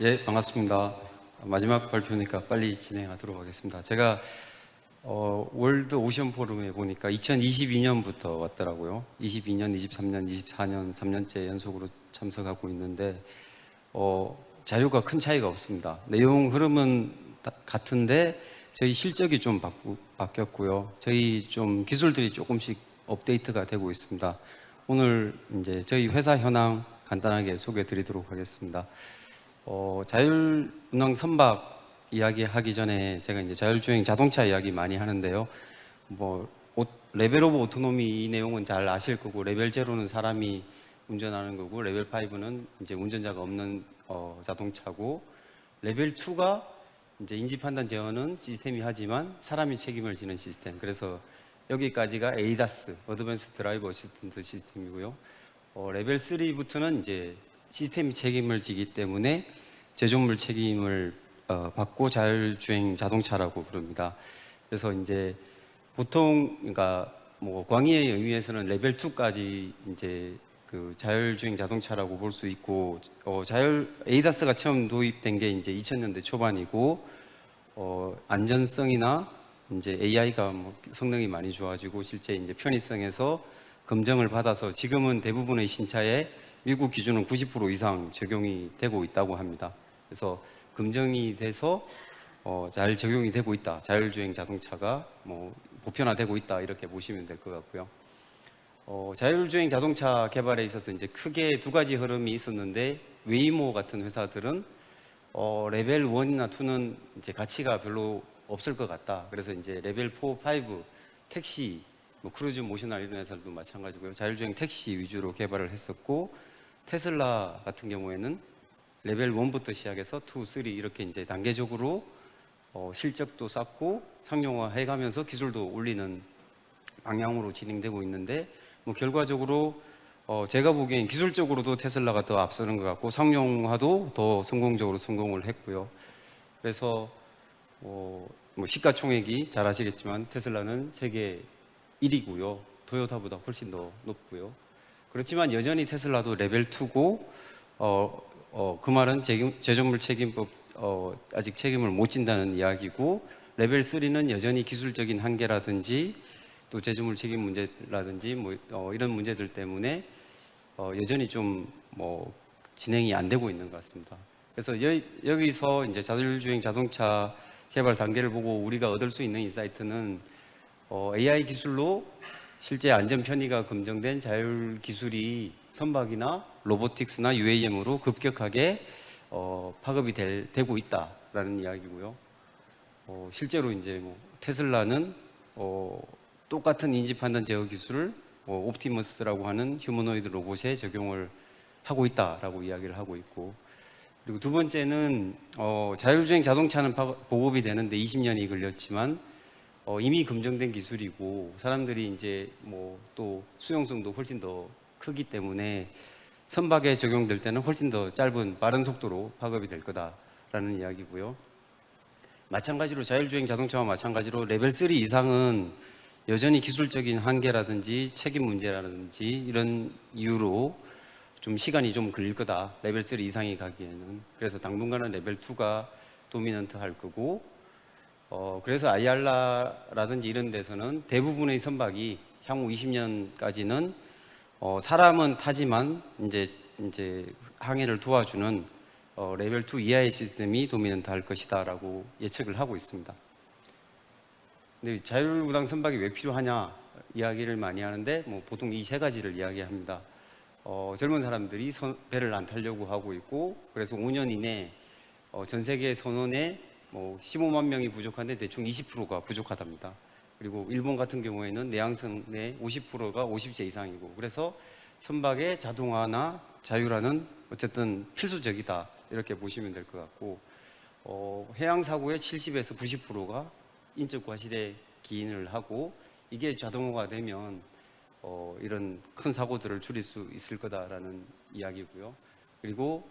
예, 반갑습니다. 마지막 발표니까 빨리 진행하도록 하겠습니다. 제가 어, 월드 오션 포럼에 보니까 2022년부터 왔더라고요. 22년, 23년, 24년, 3년째 연속으로 참석하고 있는데 어, 자료가 큰 차이가 없습니다. 내용 흐름은 다- 같은데 저희 실적이 좀 바꾸, 바뀌었고요. 저희 좀 기술들이 조금씩 업데이트가 되고 있습니다. 오늘 이제 저희 회사 현황 간단하게 소개해 드리도록 하겠습니다. 어, 자율운항 선박 이야기하기 전에 제가 이제 자율주행 자동차 이야기 많이 하는데요. 뭐 오- 레벨 오브 오토노미 이 내용은 잘 아실 거고 레벨 제로는 사람이 운전하는 거고 레벨 5는 이제 운전자가 없는 어, 자동차고 레벨 2가 이제 인지 판단 제어는 시스템이 하지만 사람이 책임을 지는 시스템. 그래서 여기까지가 에이다스 어드밴스 드라이버 어시스턴트 시스템이고요. 어, 레벨 3부터는 이제 시스템이 책임을 지기 때문에 제조물 책임을 어, 받고 자율주행 자동차라고 부릅니다. 그래서 이제 보통 그러니까 뭐 광의의 의미에서는 레벨 2까지 이제 그 자율주행 자동차라고 볼 수 있고 어, 자율 에이다스가 처음 도입된 게 이제 2000년대 초반이고 어, 안전성이나 이제 AI가 뭐 성능이 많이 좋아지고 실제 이제 편의성에서 검증을 받아서 지금은 대부분의 신차에 미국 기준은 90% 이상 적용이 되고 있다고 합니다. 그래서 검증이 돼서 어, 잘 적용이 되고 있다. 자율주행 자동차가 뭐 보편화되고 있다 이렇게 보시면 될 것 같고요. 어, 자율주행 자동차 개발에 있어서 이제 크게 두 가지 흐름이 있었는데 웨이모 같은 회사들은 어, 레벨 1이나 2는 이제 가치가 별로 없을 것 같다. 그래서 이제 레벨 4, 5 택시, 뭐 크루즈 모셔나 이런 회사들도 마찬가지고요. 자율주행 택시 위주로 개발을 했었고 테슬라 같은 경우에는 레벨 1부터 시작해서 2, 3 이렇게 이제 단계적으로 어, 실적도 쌓고 상용화 해가면서 기술도 올리는 방향으로 진행되고 있는데 뭐 결과적으로 어, 제가 보기엔 기술적으로도 테슬라가 더 앞서는 것 같고 상용화도 더 성공적으로 성공을 했고요. 그래서 어, 뭐 시가총액이 잘 아시겠지만 테슬라는 세계 1위고요. 토요타보다 훨씬 더 높고요. 그렇지만 여전히 테슬라도 레벨 2고 어, 어, 그 말은 책임, 제조물 책임법 어, 아직 책임을 못 진다는 이야기고 레벨 3는 여전히 기술적인 한계라든지 또 제조물 책임 문제라든지 뭐 어, 이런 문제들 때문에 어, 여전히 좀 뭐 진행이 안 되고 있는 것 같습니다. 그래서 여, 여기서 이제 자율주행 자동차 개발 단계를 보고 우리가 얻을 수 있는 인사이트는 어, AI 기술로 실제 안전 편의가 검증된 자율 기술이 선박이나 로보틱스나 UAM으로 급격하게 어, 파급이 될- 되고 있다라는 이야기고요. 어, 실제로 이제 뭐 테슬라는 어, 똑같은 인지 판단 제어 기술을 어, 옵티머스라고 하는 휴머노이드 로봇에 적용을 하고 있다라고 이야기를 하고 있고 그리고 두 번째는 어, 자율주행 자동차는 파- 보급이 되는데 20년이 걸렸지만 어, 이미 검증된 기술이고 사람들이 이제 뭐 또 수용성도 훨씬 더 크기 때문에 선박에 적용될 때는 훨씬 더 짧은 빠른 속도로 파급이 될 거다라는 이야기고요. 마찬가지로 자율주행 자동차와 마찬가지로 레벨 3 이상은 여전히 기술적인 한계라든지 책임 문제라든지 이런 이유로 좀 시간이 좀 걸릴 거다. 레벨 3 이상이 가기에는. 그래서 당분간은 레벨 2가 도미넌트 할 거고 어, 그래서 아이알라라든지 이런 데서는 대부분의 선박이 향후 20년까지는 어, 사람은 타지만 이제 이제 항해를 도와주는 어, 레벨 2 이하의 시스템이 도미넌트 할 것이다라고 예측을 하고 있습니다. 근데 자율우당 선박이 왜 필요하냐 이야기를 많이 하는데 뭐 보통 이 세 가지를 이야기합니다. 어, 젊은 사람들이 선- 배를 안 타려고 하고 있고 그래서 5년 이내 어, 전 세계 선원의 뭐 15만 명이 부족한데 대충 20%가 부족하답니다. 그리고 일본 같은 경우에는 내항선의 50%가 50세 이상이고 그래서 선박의 자동화나 자율화는 어쨌든 필수적이다 이렇게 보시면 될 것 같고 어, 해양 사고의 70에서 90%가 인적 과실에 기인을 하고 이게 자동화가 되면 어, 이런 큰 사고들을 줄일 수 있을 거다라는 이야기고요. 그리고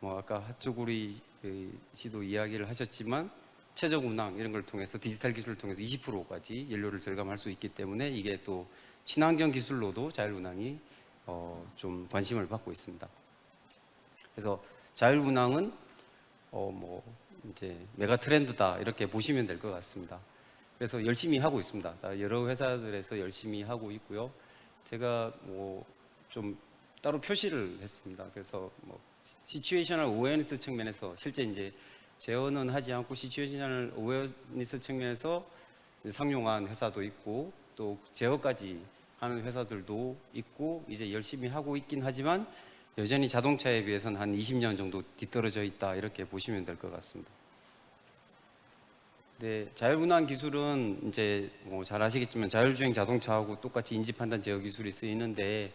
뭐 아까 하초구리 그 씨도 이야기를 하셨지만 최적 운항 이런 걸 통해서 디지털 기술을 통해서 20%까지 연료를 절감할 수 있기 때문에 이게 또 친환경 기술로도 자율 운항이 어, 좀 관심을 받고 있습니다. 그래서 자율 운항은 어 뭐 이제 메가 트렌드다 이렇게 보시면 될 것 같습니다. 그래서 열심히 하고 있습니다. 다 여러 회사들에서 열심히 하고 있고요. 제가 뭐 좀 따로 표시를 했습니다. 그래서 뭐 시츄에이셔널 어웨어니스 측면에서 실제 이제 제어는 하지 않고 시츄에이셔널 어웨어니스 측면에서 상용한 회사도 있고 또 제어까지 하는 회사들도 있고 이제 열심히 하고 있긴 하지만 여전히 자동차에 비해서는 한 20년 정도 뒤떨어져 있다 이렇게 보시면 될 것 같습니다. 네, 자율운항 기술은 이제 뭐 잘 아시겠지만 자율주행 자동차하고 똑같이 인지 판단 제어 기술이 쓰이는데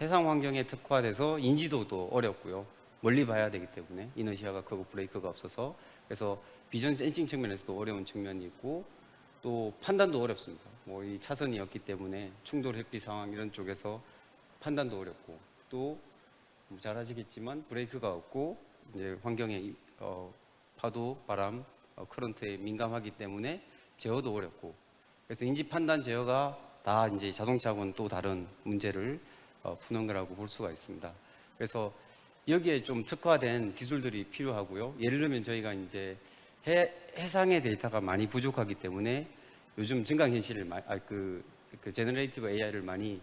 해상 환경에 특화돼서 인지도도 어렵고요. 멀리 봐야 되기 때문에 이너시아가 크고 브레이크가 없어서 그래서 비전 센싱 측면에서도 어려운 측면이 있고 또 판단도 어렵습니다. 뭐 이 차선이 없기 때문에 충돌 회피 상황 이런 쪽에서 판단도 어렵고 또뭐 잘 아시겠지만 브레이크가 없고 이제 환경에 이- 어, 파도, 바람, 어, 커런트에 민감하기 때문에 제어도 어렵고 그래서 인지 판단 제어가 다 이제 자동차하고는 또 다른 문제를 어, 푸는 거라고 볼 수가 있습니다. 그래서 여기에 좀 특화된 기술들이 필요하고요. 예를 들면 저희가 이제 해, 해상의 데이터가 많이 부족하기 때문에 요즘 증강현실을 마- 아, 그, 그 제너레이티브 AI를 많이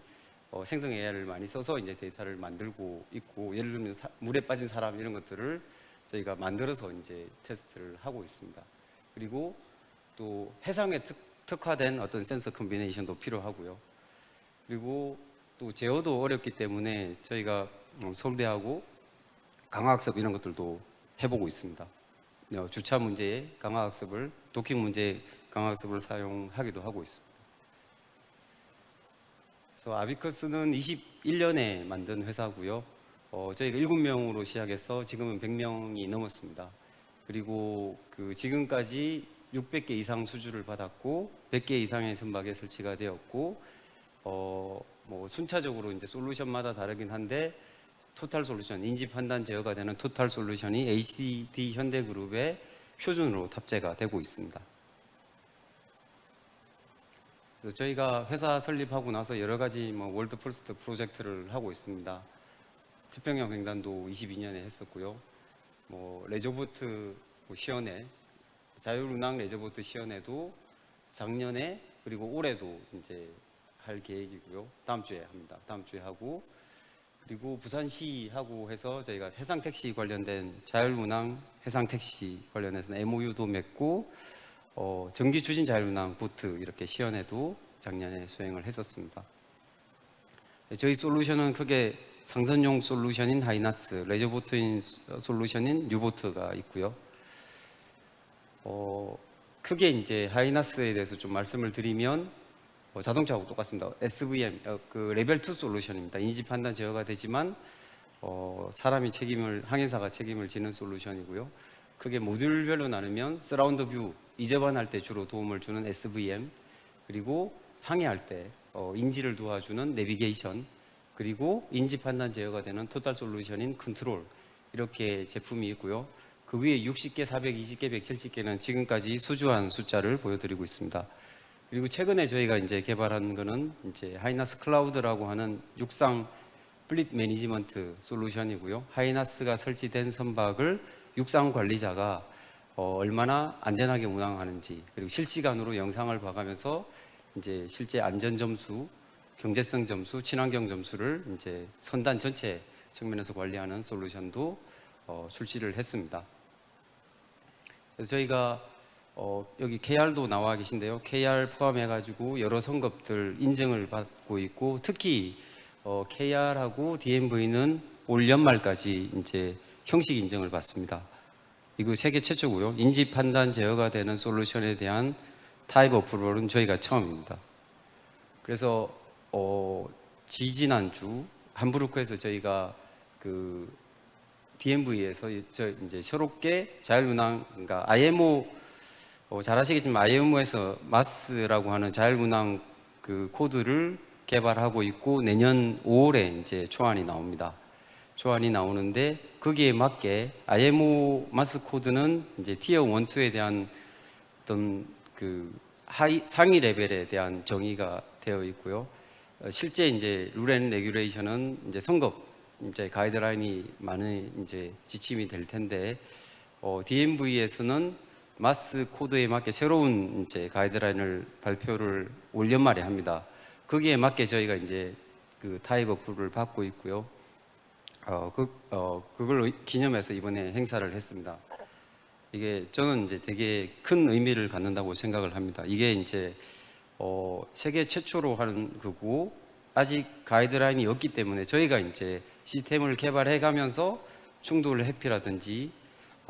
어, 생성 AI를 많이 써서 이제 데이터를 만들고 있고 예를 들면 사- 물에 빠진 사람 이런 것들을 저희가 만들어서 이제 테스트를 하고 있습니다. 그리고 또 해상에 특, 특화된 어떤 센서 컨비네이션도 필요하고요. 그리고 또 제어도 어렵기 때문에 저희가 어, 서울대하고 강화학습 이런 것들도 해보고 있습니다. 어, 주차 문제에 강화학습을 도킹 문제에 강화학습을 사용하기도 하고 있습니다. 그래서 아비커스는 21년에 만든 회사고요. 어, 저희가 7명으로 시작해서 지금은 100명이 넘었습니다. 그리고 그 지금까지 600개 이상 수주를 받았고 100개 이상의 선박에 설치가 되었고 어, 뭐 순차적으로 이제 솔루션마다 다르긴 한데 토탈 솔루션 인지 판단 제어가 되는 토탈 솔루션이 HDD 현대그룹의 표준으로 탑재가 되고 있습니다. 저희가 회사 설립하고 나서 여러 가지 뭐 월드 퍼스트 프로젝트를 하고 있습니다. 태평양 횡단도 22년에 했었고요. 뭐 레저보트 뭐 시연회 자율운항 레저보트 시연회도 작년에 그리고 올해도 이제 할 계획이고요. 다음 주에 합니다. 다음 주에 하고 그리고 부산시하고 해서 저희가 해상 택시 관련된 자율운항 해상 택시 관련해서는 MOU도 맺고 어, 전기 추진 자율운항 보트 이렇게 시연회도 작년에 수행을 했었습니다. 네, 저희 솔루션은 크게 상선용 솔루션인 하이나스, 레저보트인 솔루션인 뉴보트가 있고요. 어, 크게 이제 하이나스에 대해서 좀 말씀을 드리면 어, 자동차하고 똑같습니다. SVM 어, 그 레벨 2 솔루션입니다. 인지 판단 제어가 되지만 어, 사람이 책임을 항해사가 책임을 지는 솔루션이고요. 크게 모듈별로 나누면 서라운드 뷰 이접안할 때 주로 도움을 주는 SVM 그리고 항해할 때 어, 인지를 도와주는 내비게이션 그리고 인지 판단 제어가 되는 토탈 솔루션인 컨트롤 이렇게 제품이 있고요. 그 위에 60개, 420개, 170개는 지금까지 수주한 숫자를 보여드리고 있습니다. 그리고 최근에 저희가 이제 개발한 거는 이제 하이나스 클라우드라고 하는 육상 플릿 매니지먼트 솔루션이고요. 하이나스가 설치된 선박을 육상 관리자가 어, 얼마나 안전하게 운항하는지 그리고 실시간으로 영상을 봐가면서 이제 실제 안전 점수, 경제성 점수, 친환경 점수를 이제 선단 전체 측면에서 관리하는 솔루션도 어, 출시를 했습니다. 그래서 저희가 어, 여기 KR도 나와 계신데요. KR 포함해가지고 여러 성급들 인증을 받고 있고 특히 어, KR하고 DMV는 올 연말까지 이제 형식 인증을 받습니다. 이거 세계 최초고요. 인지 판단 제어가 되는 솔루션에 대한 타입 어프로는 저희가 처음입니다. 그래서 어, 지지난주 함부르크에서 저희가 그 DMV에서 저 이제 새롭게 자율운항 그러니까 IMO 어, 잘 아시겠지만 IMO에서 마스라고 하는 자율운항 그 코드를 개발하고 있고 내년 5월에 이제 초안이 나옵니다. 초안이 나오는데 거기에 맞게 IMO 마스 코드는 이제 티어 1, 2에 대한 어떤 그 하이 상위 레벨에 대한 정의가 되어 있고요. 어, 실제 이제 룰앤 레귤레이션은 이제 선급 이제 가이드라인이 많은 이제 지침이 될 텐데 어, DMV에서는 마스 코드에 맞게 새로운 이제 가이드라인을 발표를 올 연말에 합니다. 거기에 맞게 저희가 이제 그 타입 어플을 받고 있고요. 어, 그, 어, 그걸 의- 기념해서 이번에 행사를 했습니다. 이게 저는 이제 되게 큰 의미를 갖는다고 생각을 합니다. 이게 이제 어, 세계 최초로 하는 거고 아직 가이드라인이 없기 때문에 저희가 이제 시스템을 개발해 가면서 충돌 회피라든지 어,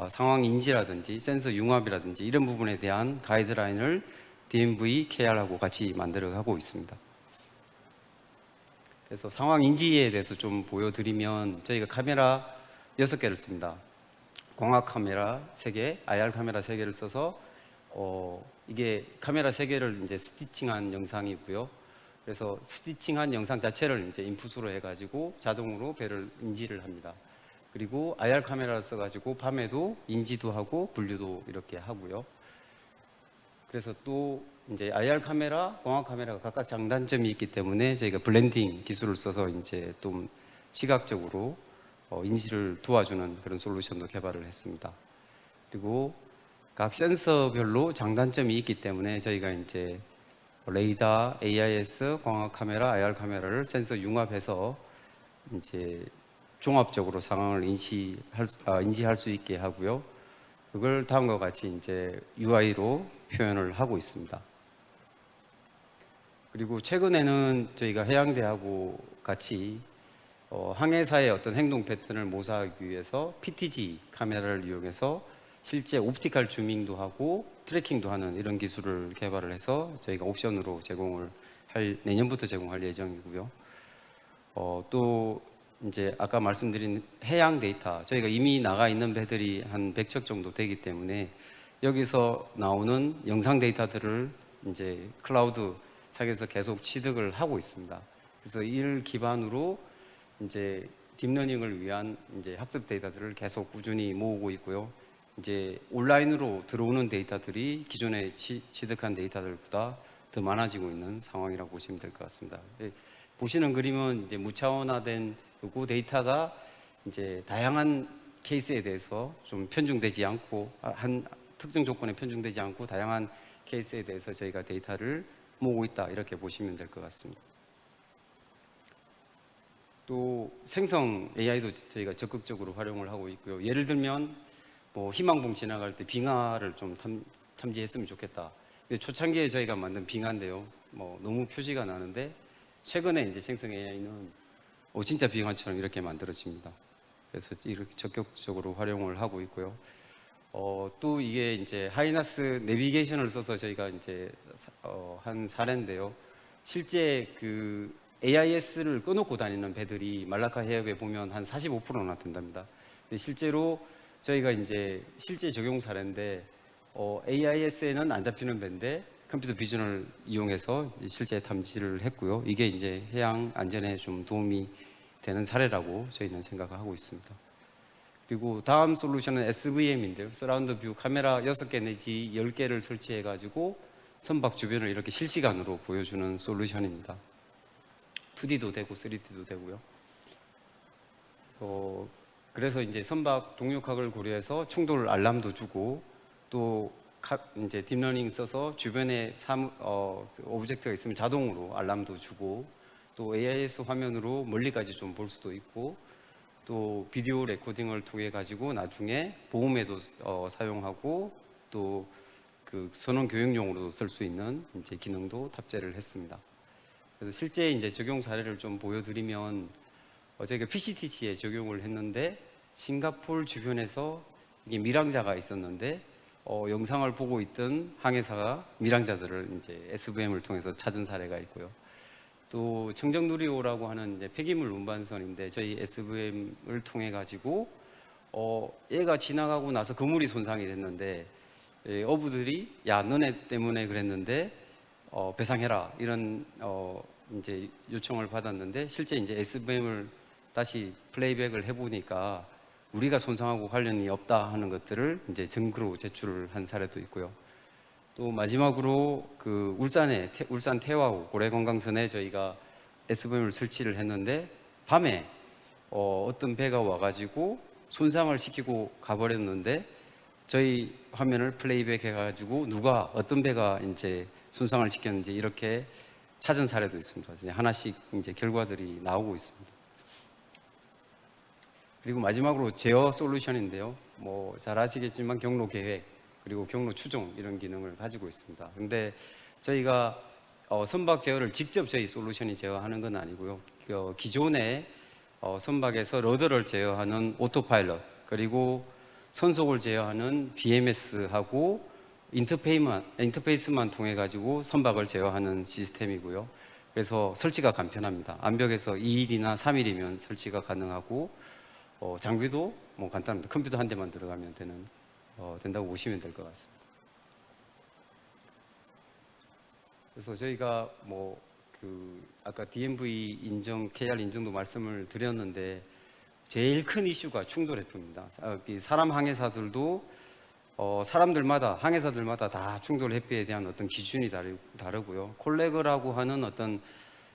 상황 인지라든지 센서 융합이라든지 이런 부분에 대한 가이드라인을 DMV KR하고 같이 만들어 가고 있습니다. 그래서 상황 인지에 대해서 좀 보여드리면 저희가 카메라 6개를 씁니다. 광학 카메라 3개, IR 카메라 3개를 써서 어, 이게 카메라 3개를 이제 스티칭한 영상이고요. 그래서 스티칭한 영상 자체를 이제 인풋으로 해가지고 자동으로 배를 인지를 합니다. 그리고 IR 카메라를 써가지고 밤에도 인지도 하고 분류도 이렇게 하고요. 그래서 또 이제 IR 카메라, 광학 카메라가 각각 장단점이 있기 때문에 저희가 블렌딩 기술을 써서 이제 좀 시각적으로 어, 인지를 도와주는 그런 솔루션도 개발을 했습니다. 그리고 각 센서별로 장단점이 있기 때문에 저희가 이제 레이더, AIS, 광학 카메라, IR 카메라를 센서 융합해서 이제 종합적으로 상황을 인지할, 수- 아, 인지할 수 있게 하고요. 그걸 다음과 같이 이제 UI로 표현을 하고 있습니다. 그리고 최근에는 저희가 해양대하고 같이 어, 항해사의 어떤 행동 패턴을 모사하기 위해서 PTG 카메라를 이용해서 실제 옵티컬 주밍도 하고 트래킹도 하는 이런 기술을 개발을 해서 저희가 옵션으로 제공을 할 내년부터 제공할 예정이고요. 어, 또 이제 아까 말씀드린 해양 데이터 저희가 이미 나가 있는 배들이 한 100척 정도 되기 때문에 여기서 나오는 영상 데이터들을 이제 클라우드 상에서 계속 취득을 하고 있습니다. 그래서 이를 기반으로 이제 딥러닝을 위한 이제 학습 데이터들을 계속 꾸준히 모으고 있고요. 이제 온라인으로 들어오는 데이터들이 기존에 치, 취득한 데이터들보다 더 많아지고 있는 상황이라고 보시면 될 것 같습니다. 예, 보시는 그림은 이제 무차원화된 그리고 데이터가 이제 다양한 케이스에 대해서 좀 편중되지 않고 아, 한 특정 조건에 편중되지 않고 다양한 케이스에 대해서 저희가 데이터를 모으고 있다 이렇게 보시면 될 것 같습니다. 또 생성 AI도 저희가 적극적으로 활용을 하고 있고요. 예를 들면 뭐 희망봉 지나갈 때 빙하를 좀 탐, 탐지했으면 좋겠다. 근데 초창기에 저희가 만든 빙하인데요. 뭐 너무 표시가 나는데 최근에 이제 생성 AI는 오 진짜 빙하처럼 이렇게 만들어집니다. 그래서 이렇게 적극적으로 활용을 하고 있고요. 어, 또 이게 이제 하이나스 내비게이션을 써서 저희가 이제 사- 어, 한 사례인데요. 실제 그 AIS를 꺼놓고 다니는 배들이 말라카 해협에 보면 한 45%나 된답니다. 근데 실제로 저희가 이제 실제 적용 사례인데 어, AIS에는 안 잡히는 배인데 컴퓨터 비전을 이용해서 실제 탐지를 했고요. 이게 이제 해양 안전에 좀 도움이 되는 사례라고 저희는 생각하고 있습니다. 그리고 다음 솔루션은 SVM인데요. 서라운드 뷰 카메라 6개 내지 10개를 설치해 가지고 선박 주변을 이렇게 실시간으로 보여주는 솔루션입니다. 2D도 되고 3D도 되고요. 어, 그래서 이제 선박 동력학을 고려해서 충돌 알람도 주고 또 카- 이제 딥러닝 써서 주변에 사무, 어, 오브젝트가 있으면 자동으로 알람도 주고 또 AIS 화면으로 멀리까지 좀 볼 수도 있고 또 비디오 레코딩을 통해 가지고 나중에 보험에도 어, 사용하고 또 그 선원 교육용으로도 쓸 수 있는 이제 기능도 탑재를 했습니다. 그래서 실제 이제 적용 사례를 좀 보여드리면 어, 저희가 PCTC에 적용을 했는데 싱가폴 주변에서 이게 밀항자가 있었는데 어, 영상을 보고 있던 항해사가 밀항자들을 이제 SVM을 통해서 찾은 사례가 있고요. 또 청정누리호라고 하는 이제 폐기물 운반선인데 저희 SVM을 통해 가지고 어, 얘가 지나가고 나서 그물이 손상이 됐는데 예, 어부들이 야 너네 때문에 그랬는데 어, 배상해라 이런 어, 이제 요청을 받았는데 실제 이제 SVM을 다시 플레이백을 해보니까 우리가 손상하고 관련이 없다 하는 것들을 이제 증거로 제출을 한 사례도 있고요. 또 마지막으로 그 울산에 태- 울산 태화호 고래관광선에 저희가 SVM을 설치를 했는데 밤에 어, 어떤 배가 와가지고 손상을 시키고 가버렸는데 저희 화면을 플레이백 해가지고 누가 어떤 배가 이제 손상을 시켰는지 이렇게 찾은 사례도 있습니다. 이제 하나씩 이제 결과들이 나오고 있습니다. 그리고 마지막으로 제어 솔루션인데요. 뭐 잘 아시겠지만 경로 계획 그리고 경로 추종 이런 기능을 가지고 있습니다. 근데 저희가 어, 선박 제어를 직접 저희 솔루션이 제어하는 건 아니고요. 어, 기존에 어, 선박에서 러더를 제어하는 오토파일럿 그리고 선속을 제어하는 BMS하고 인터페이만, 인터페이스만 통해 가지고 선박을 제어하는 시스템이고요. 그래서 설치가 간편합니다. 암벽에서 2일이나 3일이면 설치가 가능하고 어, 장비도 뭐 간단합니다. 컴퓨터 한 대만 들어가면 되는 어, 된다고 보시면 될 것 같습니다. 그래서 저희가 뭐 그 아까 DMV 인정, KR 인정도 말씀을 드렸는데 제일 큰 이슈가 충돌 회피입니다. 아, 이 사람 항해사들도 어, 사람들마다 항해사들마다 다 충돌 회피에 대한 어떤 기준이 다르, 다르고요. 콜레그라고 하는 어떤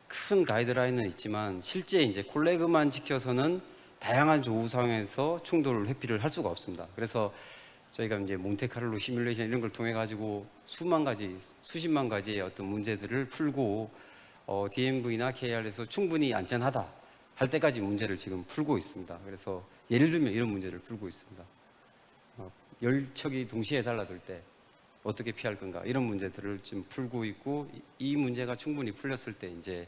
큰 가이드라인은 있지만 실제 이제 콜레그만 지켜서는 다양한 조우 상황에서 충돌 회피를 할 수가 없습니다. 그래서 저희가 이제 몬테카를로 시뮬레이션 이런 걸 통해 가지고 수만 가지, 수십만 가지의 어떤 문제들을 풀고 어, DMV나 KR에서 충분히 안전하다 할 때까지 문제를 지금 풀고 있습니다. 그래서 예를 들면 이런 문제를 풀고 있습니다. 어, 열 척이 동시에 달라들 때 어떻게 피할 건가 이런 문제들을 지금 풀고 있고 이- 이 문제가 충분히 풀렸을 때 이제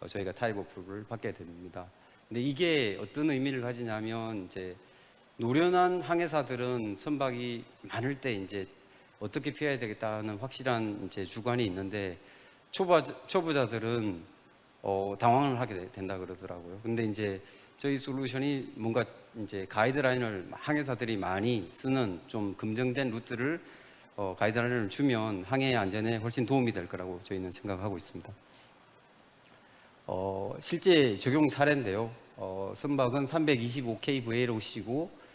어, 저희가 타입 어프를 받게 됩니다. 근데 이게 어떤 의미를 가지냐면 이제 노련한 항해사들은 선박이 많을 때 이제 어떻게 피해야 되겠다는 확실한 이제 주관이 있는데 초보 초보자들은 어, 당황을 하게 되- 된다 그러더라고요. 근데 이제 저희 솔루션이 뭔가 이제 가이드라인을 항해사들이 많이 쓰는 좀 검증된 루트를 어, 가이드라인을 주면 항해 안전에 훨씬 도움이 될 거라고 저희는 생각하고 있습니다. 어, 실제 적용 사례인데요. 어, 선박은 325K VLOC고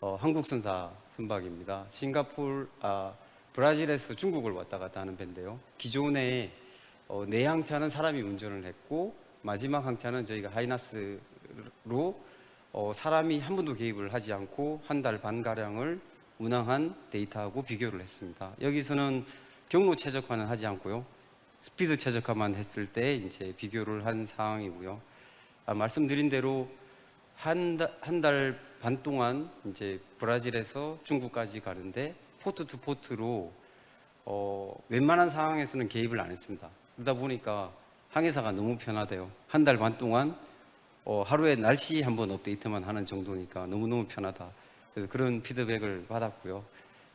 어, 한국 선사 선박입니다. 싱가폴, 아, 브라질에서 중국을 왔다 갔다 하는 배인데요. 기존에 어, 네 항차는 사람이 운전을 했고 마지막 항차는 저희가 하이나스로 어, 사람이 한 번도 개입을 하지 않고 한 달 반 가량을 운항한 데이터하고 비교를 했습니다. 여기서는 경로 최적화는 하지 않고요. 스피드 최적화만 했을 때 이제 비교를 한 상황이고요. 아, 말씀드린 대로 한 달 반 동안 이제 브라질에서 중국까지 가는데 포트 투 포트로 어, 웬만한 상황에서는 개입을 안 했습니다. 그러다 보니까 항해사가 너무 편하대요. 한 달 반 동안 어, 하루에 날씨 한번 업데이트만 하는 정도니까 너무너무 편하다. 그래서 그런 피드백을 받았고요.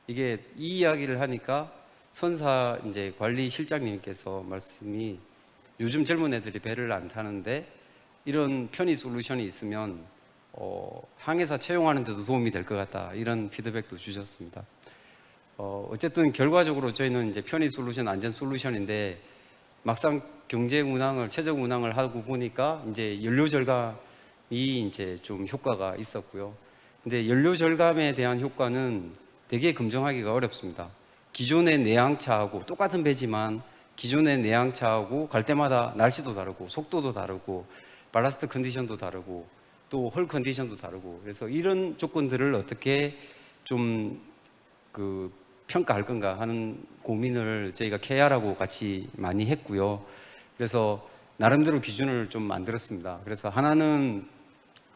이게 이 이야기를 하니까 선사 이제 관리 실장님께서 말씀이 요즘 젊은 애들이 배를 안 타는데 이런 편의 솔루션이 있으면 어, 항해사 채용하는 데도 도움이 될 것 같다 이런 피드백도 주셨습니다. 어, 어쨌든 결과적으로 저희는 이제 편의 솔루션, 안전 솔루션인데 막상 경제 운항을 최적 운항을 하고 보니까 이제 연료 절감이 이제 좀 효과가 있었고요. 근데 연료 절감에 대한 효과는 되게 검증하기가 어렵습니다. 기존의 내항차하고 똑같은 배지만 기존의 내항차하고 갈 때마다 날씨도 다르고 속도도 다르고 발라스트 컨디션도 다르고 또헐 컨디션도 다르고 그래서 이런 조건들을 어떻게 좀 그 평가할 건가 하는 고민을 저희가 KR하고 같이 많이 했고요. 그래서 나름대로 기준을 좀 만들었습니다. 그래서 하나는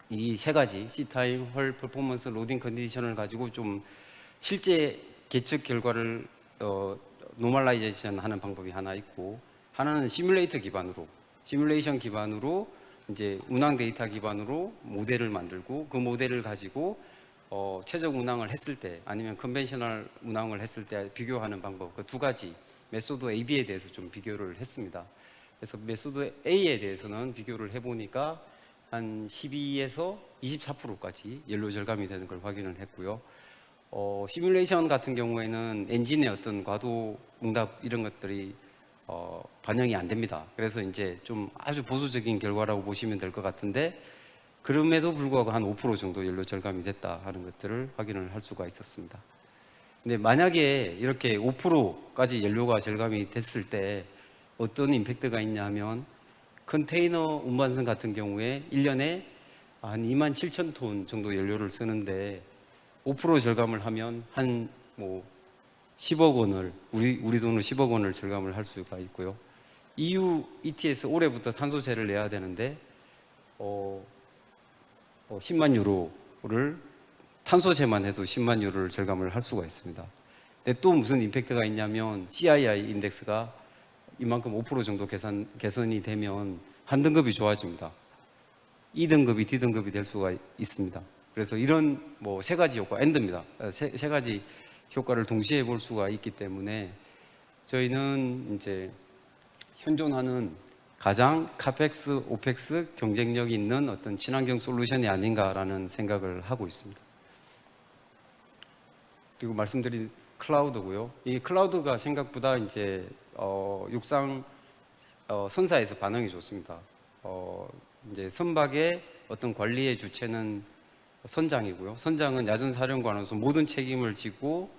이 세 가지 C타임, 헐, 퍼포먼스, 로딩 컨디션을 가지고 좀 실제 계측 결과를 어, 노멀라이제이션 하는 방법이 하나 있고 하나는 시뮬레이터 기반으로 시뮬레이션 기반으로 이제 운항 데이터 기반으로 모델을 만들고 그 모델을 가지고 어, 최적 운항을 했을 때 아니면 컨벤셔널 운항을 했을 때 비교하는 방법 그 두 가지 메소드 AB에 대해서 좀 비교를 했습니다. 그래서 메소드 A에 대해서는 비교를 해보니까 한 12에서 24%까지 연료 절감이 되는 걸 확인을 했고요. 어, 시뮬레이션 같은 경우에는 엔진의 어떤 과도 응답 이런 것들이 어, 반영이 안 됩니다. 그래서 이제 좀 아주 보수적인 결과라고 보시면 될 것 같은데 그럼에도 불구하고 한 5% 정도 연료 절감이 됐다 하는 것들을 확인을 할 수가 있었습니다. 근데 만약에 이렇게 5%까지 연료가 절감이 됐을 때 어떤 임팩트가 있냐 하면 컨테이너 운반선 같은 경우에 1년에 한 2만 7천 톤 정도 연료를 쓰는데 5% 절감을 하면 한뭐 10억 원을 우리 우리 돈으로 10억 원을 절감을 할 수가 있고요. EU ETS 올해부터 탄소세를 내야 되는데 어, 어 10만 유로를 탄소세만 해도 10만 유로를 절감을 할 수가 있습니다. 근데 또 무슨 임팩트가 있냐면 CII 인덱스가 이만큼 5% 정도 개선 개선이 되면 한 등급이 좋아집니다. 2등급이 D등급이 될 수가 있습니다. 그래서 이런 뭐 세 가지 효과, 엔드입니다. 어, 세, 세 가지 효과를 동시에 볼 수가 있기 때문에 저희는 이제 현존하는 가장 카펙스, 오펙스 경쟁력 있는 어떤 친환경 솔루션이 아닌가라는 생각을 하고 있습니다. 그리고 말씀드린 클라우드고요. 이 클라우드가 생각보다 이제 어, 육상 어, 선사에서 반응이 좋습니다. 어, 이제 선박의 어떤 관리의 주체는 선장이고요. 선장은 야전 사령관으로서 모든 책임을 지고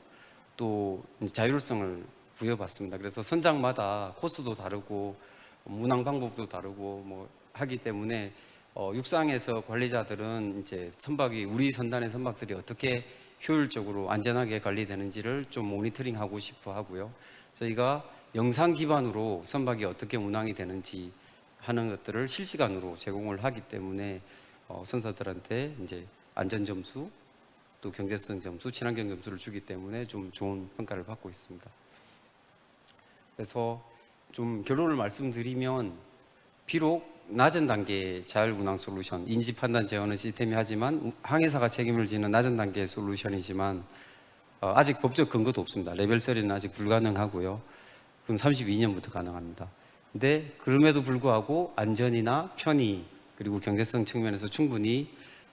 또 자율성을 부여받습니다. 그래서 선장마다 코스도 다르고 문항 방법도 다르고 뭐 하기 때문에 어, 육상에서 관리자들은 이제 선박이 우리 선단의 선박들이 어떻게 효율적으로 안전하게 관리되는지를 좀 모니터링하고 싶어 하고요. 저희가 영상 기반으로 선박이 어떻게 운항이 되는지 하는 것들을 실시간으로 제공을 하기 때문에 어, 선사들한테 이제 안전 점수 또 경제성 점수, 친환경 점수를 주기 때문에 좀 좋은 평가를 받고 있습니다. 그래서 좀 결론을 말씀드리면 비록 낮은 단계의 자율 운항 솔루션, 인지 판단 제어는 시스템이 하지만 항해사가 책임을 지는 낮은 단계의 솔루션이지만 어, 아직 법적 근거도 없습니다. 레벨 3는 아직 불가능하고요. 그건 32년부터 가능합니다. 근데 그럼에도 불구하고 안전이나 편의 그리고 경제성 측면에서 충분히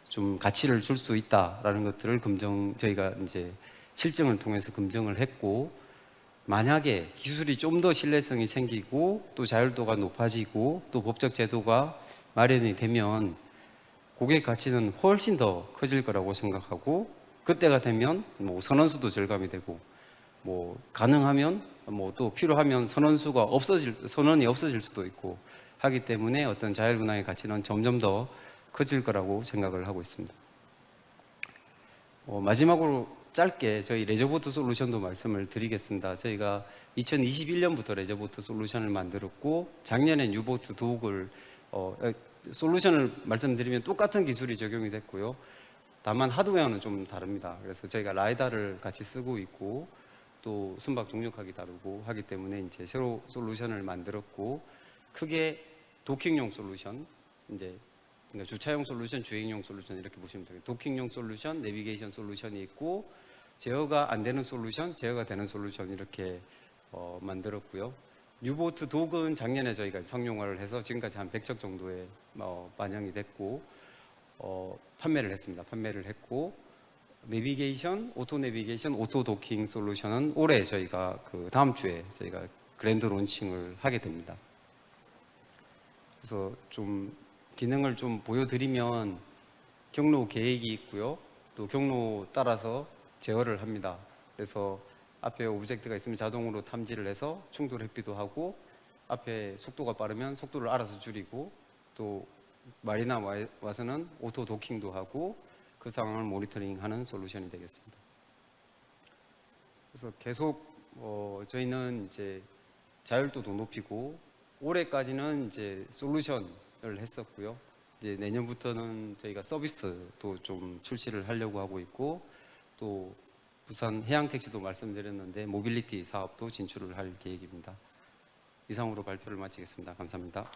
좀 가치를 줄 수 있다라는 것들을 검증 저희가 이제 실증을 통해서 검증을 했고 만약에 기술이 좀 더 신뢰성이 생기고 또 자율도가 높아지고 또 법적 제도가 마련이 되면 고객 가치는 훨씬 더 커질 거라고 생각하고 그때가 되면 뭐 선원수도 절감이 되고 뭐 가능하면 뭐 또 필요하면 선원수가 없어질 선원이 없어질 수도 있고 하기 때문에 어떤 자율운항의 가치는 점점 더 커질 거라고 생각을 하고 있습니다. 어, 마지막으로 짧게 저희 레저보트 솔루션도 말씀을 드리겠습니다. 저희가 2021년부터 레저보트 솔루션을 만들었고 작년엔 유보트 도옥을 어, 에, 솔루션을 말씀드리면 똑같은 기술이 적용이 됐고요. 다만 하드웨어는 좀 다릅니다. 그래서 저희가 라이다를 같이 쓰고 있고 또 선박 동력학이 다르고 하기 때문에 이제 새로 솔루션을 만들었고 크게 도킹용 솔루션 이제 그러니까 주차용 솔루션, 주행용 솔루션 이렇게 보시면 돼요. 도킹용 솔루션, 내비게이션 솔루션이 있고 제어가 안 되는 솔루션, 제어가 되는 솔루션 이렇게 어, 만들었고요. 유보트 독은 작년에 저희가 상용화를 해서 지금까지 한 100척 정도에 어, 반영이 됐고 어, 판매를 했습니다. 판매를 했고 내비게이션, 오토 내비게이션, 오토 도킹 솔루션은 올해 저희가 그 다음 주에 저희가 그랜드 론칭을 하게 됩니다. 그래서 좀 기능을 좀 보여드리면 경로 계획이 있고요. 또 경로 따라서 제어를 합니다. 그래서 앞에 오브젝트가 있으면 자동으로 탐지를 해서 충돌 회피도 하고 앞에 속도가 빠르면 속도를 알아서 줄이고 또 와- 와서는 오토 도킹도 하고 그 상황을 모니터링하는 솔루션이 되겠습니다. 그래서 계속 어, 저희는 이제 자율도도 높이고 올해까지는 이제 솔루션 을 했었고요. 이제 내년부터는 저희가 서비스도 좀 출시를 하려고 하고 있고 또 부산 해양 택시도 말씀드렸는데 모빌리티 사업도 진출을 할 계획입니다. 이상으로 발표를 마치겠습니다. 감사합니다.